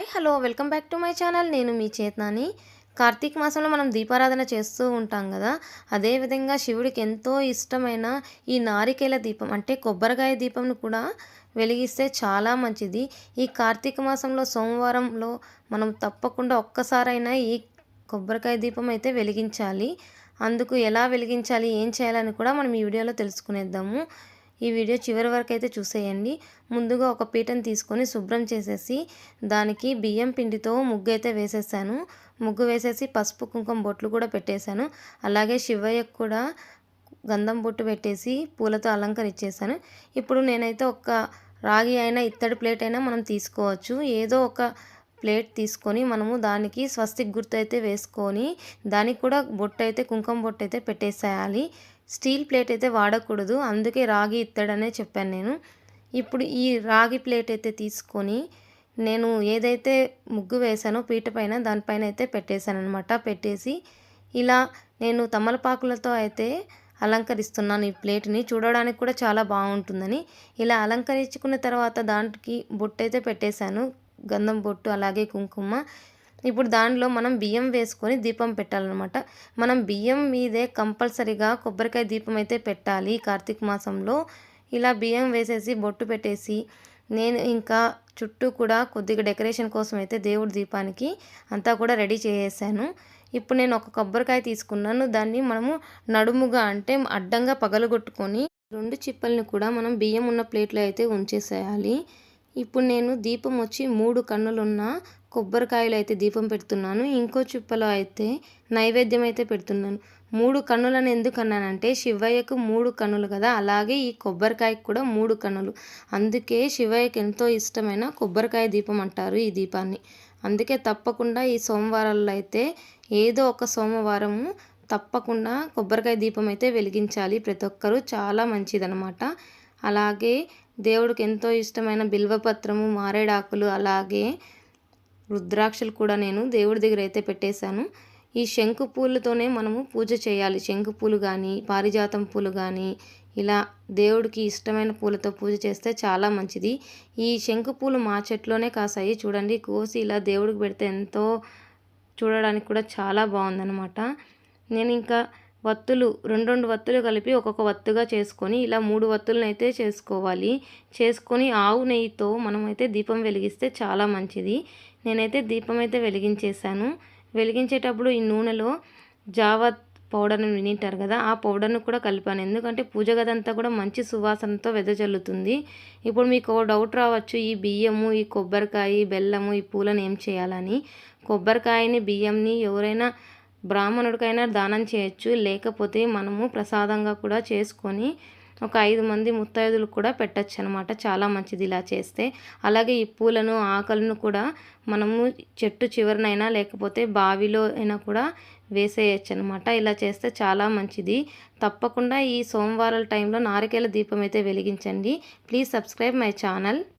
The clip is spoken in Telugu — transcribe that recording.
Hi hello welcome back to my channel. నేను మీ చేతనాని. కార్తీక మాసంలో మనం దీపారాధన చేస్తూ ఉంటాం కదా. అదేవిధంగా శివుడికి ఎంతో ఇష్టమైన ఈ నారికేల దీపం అంటే కొబ్బరికాయ దీపంను కూడా వెలిగిస్తే చాలా మంచిది. ఈ కార్తీక మాసంలో సోమవారంలో మనం తప్పకుండా ఒక్కసారైనా ఈ కొబ్బరికాయ దీపం అయితే వెలిగించాలి. అందుకు ఎలా వెలిగించాలి ఏం చేయాలని కూడా మనం ఈ వీడియోలో తెలుసుకునేద్దాము. ఈ వీడియో చివరి వరకు అయితే చూసేయండి. ముందుగా ఒక పీటను తీసుకొని శుభ్రం చేసేసి దానికి బియ్యం పిండితో ముగ్గు అయితే వేసేసాను. ముగ్గు వేసేసి పసుపు కుంకుమ బొట్లు కూడా పెట్టేశాను. అలాగే శివయ్యకు కూడా గంధం బొట్టు పెట్టేసి పూలతో అలంకరించేసాను ఇప్పుడు నేనైతే ఒక రాగి అయినా ఇత్తడి ప్లేట్ అయినా మనం తీసుకోవచ్చు. ఏదో ఒక ప్లేట్ తీసుకొని మనము దానికి స్వస్తిక్ గుర్తు అయితే వేసుకొని దానికి కూడా బొట్టు అయితే కుంకుమ బొట్టు అయితే పెట్టేసేయాలి. స్టీల్ ప్లేట్ అయితే వాడకూడదు. అందుకే రాగి ఇత్తడనే చెప్పాను నేను. ఇప్పుడు ఈ రాగి ప్లేట్ అయితే తీసుకొని నేను ఏదైతే ముగ్గు వేసానో పీట పైన దానిపైన అయితే పెట్టేశాను అనమాట పెట్టేసి ఇలా నేను తమలపాకులతో అయితే అలంకరిస్తున్నాను ఈ ప్లేట్ని. చూడడానికి కూడా చాలా బాగుంటుందని. ఇలా అలంకరించుకున్న తర్వాత దానికి బొట్టు అయితే పెట్టేశాను. గంధం బొట్టు అలాగే కుంకుమ. ఇప్పుడు దానిలో మనం బియ్యం వేసుకొని దీపం పెట్టాలన్నమాట. మనం బియ్యం మీదే కంపల్సరీగా కొబ్బరికాయ దీపం అయితే పెట్టాలి కార్తీక మాసంలో. ఇలా బియ్యం వేసేసి బొట్టు పెట్టేసి నేను ఇంకా చుట్టూ కూడా కొద్దిగా డెకరేషన్ కోసం అయితే దేవుడి దీపానికి అంతా కూడా రెడీ చేసేసాను. ఇప్పుడు నేను ఒక కొబ్బరికాయ తీసుకున్నాను. దాన్ని మనము నడుముగా అంటే అడ్డంగా పగలగొట్టుకొని రెండు చిప్పల్ని కూడా మనం బియ్యం ఉన్న ప్లేట్లో అయితే ఉంచేసేయాలి. ఇప్పుడు నేను దీపం వచ్చి మూడు కన్నులున్న కొబ్బరికాయలు అయితే దీపం పెడుతున్నాను. ఇంకో చుప్పలో అయితే నైవేద్యం అయితే పెడుతున్నాను. మూడు కన్నులను ఎందుకు అన్నానంటే శివయ్యకు మూడు కన్నులు కదా అలాగే ఈ కొబ్బరికాయకు కూడా మూడు కన్నులు. అందుకే శివయ్యకు ఎంతో ఇష్టమైన కొబ్బరికాయ దీపం అంటారు ఈ దీపాన్ని. అందుకే తప్పకుండా ఈ సోమవారాల్లో అయితే ఏదో ఒక సోమవారము తప్పకుండా కొబ్బరికాయ దీపం అయితే వెలిగించాలి ప్రతి ఒక్కరూ. చాలా మంచిదనమాట అలాగే దేవుడికి ఎంతో ఇష్టమైన బిల్వపత్రము మారేడాకులు అలాగే రుద్రాక్షలు కూడా నేను దేవుడి దగ్గర అయితే పెట్టేశాను. ఈ శంకు పూలతోనే మనము పూజ చేయాలి. శంకు పూలు కానీ పారిజాతం పూలు కానీ ఇలా దేవుడికి ఇష్టమైన పూలతో పూజ చేస్తే చాలా మంచిది. ఈ శంకు పూలు మా చెట్లోనే కాసాయి. చూడండి కోసి ఇలా దేవుడికి పెడితే ఎంతో చూడడానికి కూడా చాలా బాగుందనమాట నేను ఇంకా వత్తులు రెండు రెండు వత్తులు కలిపి ఒక్కొక్క వత్తుగా చేసుకొని ఇలా మూడు వత్తులను అయితే చేసుకోవాలి. చేసుకొని ఆవు నెయ్యితో మనమైతే దీపం వెలిగిస్తే చాలా మంచిది. నేనైతే దీపం అయితే వెలిగించేశాను. వెలిగించేటప్పుడు ఈ నూనెలో జావత్ పౌడర్ని వినింటారు కదా ఆ పౌడర్ను కూడా కలిపాను. ఎందుకంటే పూజ గదంతా కూడా మంచి సువాసనతో వెదజల్లుతుంది. ఇప్పుడు మీకు డౌట్ రావచ్చు ఈ బియ్యము ఈ కొబ్బరికాయ బెల్లము ఈ పూలను ఏం చేయాలని. కొబ్బరికాయని బియ్యంని ఎవరైనా బ్రాహ్మణుడికైనా దానం చేయొచ్చు లేకపోతే మనము ప్రసాదంగా కూడా చేసుకొని ఒక ఐదు మంది ముత్తైదులకు కూడా పెట్టచ్చు అనమాట చాలా మంచిది ఇలా చేస్తే. అలాగే ఈ పూలను ఆకలను కూడా మనము చెట్టు చివరినైనా లేకపోతే బావిలో అయినా కూడా వేసేయచ్చు అనమాట ఇలా చేస్తే చాలా మంచిది. తప్పకుండా ఈ సోమవారాల టైంలో నారికేల దీపం అయితే వెలిగించండి. Please subscribe my channel.